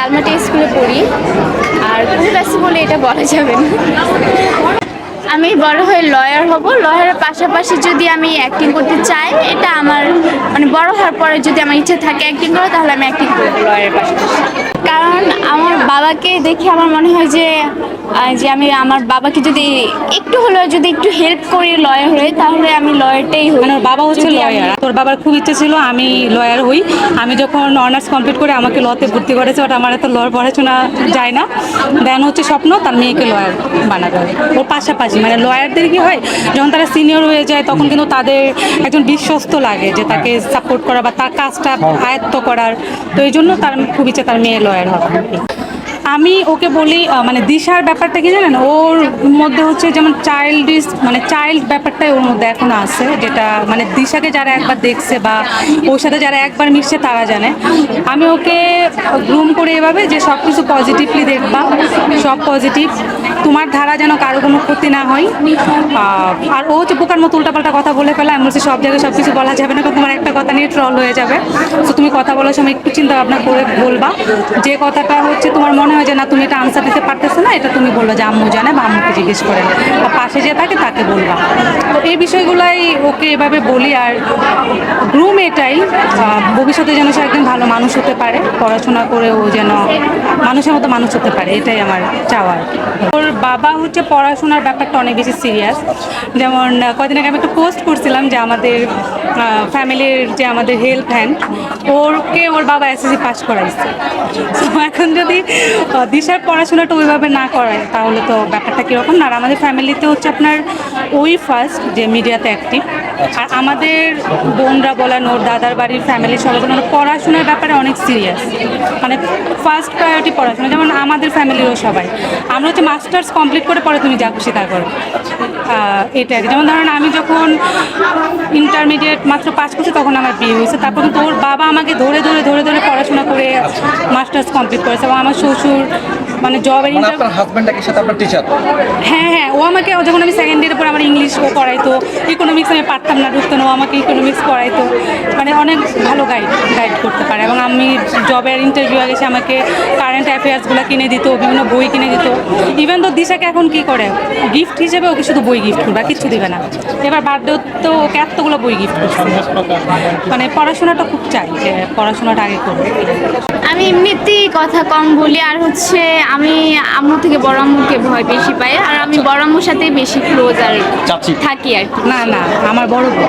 লালমাটি স্কুলে পড়ি। আর কোন ক্লাসে বলে এটা বলা যাবে না। আমি বড় হয়ে লয়ার হব। লয়ারের পাশাপাশি যদি আমি অ্যাক্টিং করতে চাই, এটা আমার মানে বড় হওয়ার পরে যদি আমার ইচ্ছা থাকে অ্যাক্টিং করা তাহলে আমি অ্যাক্টিং করব লয়ারের পাশাপাশি। কারণ আমার বাবাকে দেখে আমার মনে হয় যে যে আমি আমার বাবাকে যদি একটু হলেও যদি একটু হেল্প করি লয়ার হয়ে তাহলে আমি লয়ারটাই হই। মানে ওর বাবা হচ্ছে লয়ার তোর বাবার খুব ইচ্ছে ছিল আমি লয়ার হই। আমি যখন অনার্স কমপ্লিট করে আমাকে লতে ভর্তি করেছে ওটা আমার এত লর পড়াশোনা যায় না। দেন হচ্ছে স্বপ্ন তার মেয়েকে লয়ার বানাবে। ওর পাশাপাশি মানে লয়ারদের কি হয় যখন তারা সিনিয়র হয়ে যায় তখন কিন্তু তাদের একজন বিশ্বস্ত লাগে যে তাকে সাপোর্ট করা বা তার কাজটা আয়ত্ত করার। তো এই জন্য তার খুব ইচ্ছে তার মেয়ে লয়ার হবে আমি ওকে বলি মানে দিশার ব্যাপারটা কি জানেন? ওর মধ্যে হচ্ছে যেমন চাইল্ডিস মানে চাইল্ড ব্যাপারটাই ওর মধ্যে এখনও আছে, যেটা মানে দিশাকে যারা একবার দেখছে বা ওর সাথে যারা একবার মিশছে তারা জানে। আমি ওকে গ্রুম করে এভাবে যে সব কিছু পজিটিভলি দেখবা, সব পজিটিভ তোমার ধারা যেন কারও কোনো ক্ষতি না হয়। আর ও হচ্ছে পোকার মতো উল্টাপাল্টা কথা বলে ফেলা, আমি বলছি সব জায়গায় সব কিছু বলা যাবে না কারণ তোমার একটা কথা নিয়ে ট্রল হয়ে যাবে। তো তুমি কথা বলার সময় একটু চিন্তা ভাবনা করে বলবা। যে কথাটা হচ্ছে তোমার মনে হয় যে, না, তুমি এটা আনসার দিতে পারতেছো না। এটা তুমি বলল যে, আম্মু জানে বা আম্মুকে জিজ্ঞেস করেন বা পাশে যে থাকে, তাকে বলবা। এই বিষয়গুলাই ওকে এভাবে বলি আর গ্রুম এটাই ভবিষ্যতে যেন সে একদিন ভালো মানুষ হতে পারে পড়াশোনা করে ও যেন মানুষের মতো মানুষ হতে পারে এটাই আমার চাওয়ার ওর বাবা হচ্ছে পড়াশোনার ব্যাপারটা অনেক বেশি সিরিয়াস যেমন আহ, কদিন আগে আমি একটা পোস্ট করছিলাম যে আমাদের ফ্যামিলির যে আমাদের হেল্প হ্যান্ড ওরকে ওর বাবা এসএসসি পাস করাইছে। এখন যদি দিশার পড়াশোনাটা ওইভাবে না করায় তাহলে তো ব্যাপারটা কীরকম? না আর আমাদের ফ্যামিলিতে হচ্ছে আপনার ওই ফার্স্ট যে মিডিয়াতে অ্যাক্টিভ আর আমাদের বোনরা বলেন ওর দাদার বাড়ির ফ্যামিলি সবাই বলেন পড়াশোনার ব্যাপারে অনেক সিরিয়াস মানে ফার্স্ট প্রায়োরিটি পড়াশোনা যেমন আমাদের ফ্যামিলিরও সবাই। আমরা হচ্ছে মাস্টার্স কমপ্লিট করে পরে তুমি যা খুশি তা করো। এটা আর কি। যেমন ধরেন আমি যখন ইন্টারমিডিয়েট মাত্র পাস করছি তখন আমার বিয়ে হয়েছে। তারপর তোর বাবা আমাকে ধরে ধরে ধরে ধরে পড়াশোনা করে মাস্টার্স কমপ্লিট করেছে। এবং আমার শ্বশুর মানে জব মানে ইন্টার আপনার হাজব্যান্ড একই সাথে আপনার টিচার হ্যাঁ হ্যাঁ ও আমাকে যখন আমি সেকেন্ড ইয়ারের পর আমার ইংলিশ ও পড়াইতো ইকোনমিক্স আমি পারতাম না ঢুকতো না ও আমাকে ইকোনমিক্স পড়াইতো। মানে অনেক ভালো গাইড গাইড করতে পারে। এবং আমি জবের ইন্টারভিউ গেছে আমাকে কারেন্ট অ্যাফেয়ার্সগুলো কিনে দিত বিভিন্ন বই কিনে দিত। ইভেন তো দিশাকে এখন কি করে? গিফট হিসেবে ওকে শুধু বই গিফট করবে কিচ্ছু দিবে না। এবার বার্থডে তো ওকে এতগুলো বই গিফট করছে। মানে পড়াশোনাটা খুব চাই যে পড়াশোনাটা আগে করবে। আমি এমনিতেই কথা কম বলি আর হচ্ছে আমি আম্মু থেকে বড় আম্মুকে ভয় বেশি পাই আর আমি বড় আম্মুর সাথে বেশি ক্লোজ আর চাচি। থাকি আর কি না না আমার বড় বোন